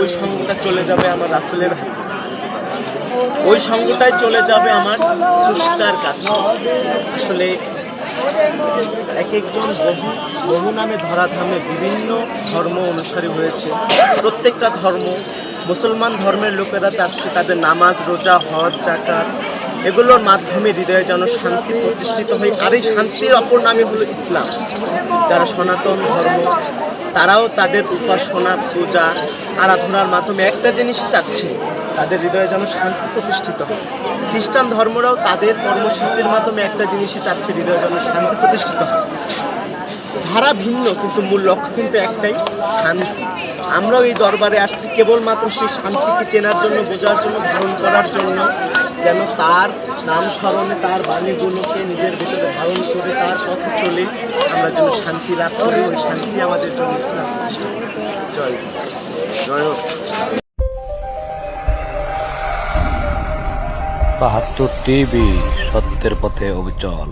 ওই সঙ্গটা চলে যাবে আমার রাসুলের ওই চলে যাবে আমার সুস্টার কাছে। আসলে এক একজন বহু বহু নামে ধরাধামে বিভিন্ন ধর্ম অনুসারী হয়েছে। প্রত্যেকটা ধর্ম, মুসলমান ধর্মের লোকেরা চাচ্ছে তাদের নামাজ, রোজা, হজ জাকাত এগুলোর মাধ্যমে হৃদয়ে যেন শান্তি প্রতিষ্ঠিত হয়। আর এই শান্তির অপর নামে হলো ইসলাম। যারা সনাতন ধর্ম তারাও তাদের উপাসনা, পূজা, আরাধনার মাধ্যমে একটা জিনিসই চাচ্ছে, তাদের হৃদয়ে যেন শান্তি প্রতিষ্ঠিত হয়। খ্রিস্টান ধর্মরাও তাদের কর্মসূচির মাধ্যমে একটা জিনিসই চাচ্ছে, হৃদয়ে যেন শান্তি প্রতিষ্ঠিত হয়। ধারা ভিন্ন, কিন্তু মূল লক্ষ্য কিন্তু একটাই, শান্তি। আমরাও এই দরবারে আসছি কেবলমাত্র সেই শান্তিকে চেনার জন্য, বোঝার জন্য, ধারণ করার জন্য, যেন তার নাম স্মরণে, তার বাণীগুলোকে নিজের ভিতরে ধারণ করে তার পথে চলে আমরা যেন শান্তি লাভ করি, ওই শান্তি আমাদের জন্য জয় জয় হোক। বাহাত্তর টিভি, সত্যের পথে অবিচল।